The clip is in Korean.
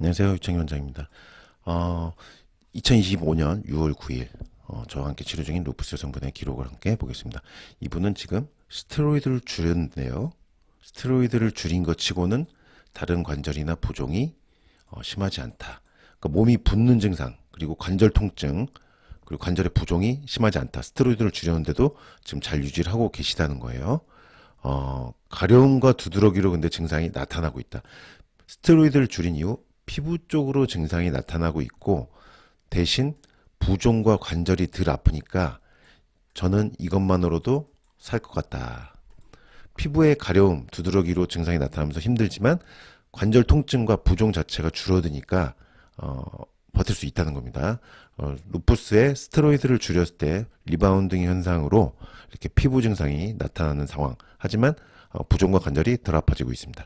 안녕하세요. 유창희 원장입니다. 어, 2025년 6월 9일 어, 저와 함께 치료 중인 루푸스 여성분의 기록을 함께 보겠습니다. 이분은 지금 스테로이드를 줄였는데요. 스테로이드를 줄인 것 치고는 다른 관절이나 부종이 어, 심하지 않다. 그러니까 몸이 붓는 증상 그리고 관절 통증 그리고 관절의 부종이 심하지 않다. 스테로이드를 줄였는데도 지금 잘 유지를 하고 계시다는 거예요. 어, 가려움과 두드러기로 근데 증상이 나타나고 있다. 스테로이드를 줄인 이후 피부 쪽으로 증상이 나타나고 있고 대신 부종과 관절이 덜 아프니까 저는 이것만으로도 살 것 같다. 피부의 가려움, 두드러기로 증상이 나타나면서 힘들지만 관절 통증과 부종 자체가 줄어드니까 어, 버틸 수 있다는 겁니다. 어, 루푸스의 스테로이드를 줄였을 때 리바운딩 현상으로 이렇게 피부 증상이 나타나는 상황. 하지만 어, 부종과 관절이 덜 아파지고 있습니다.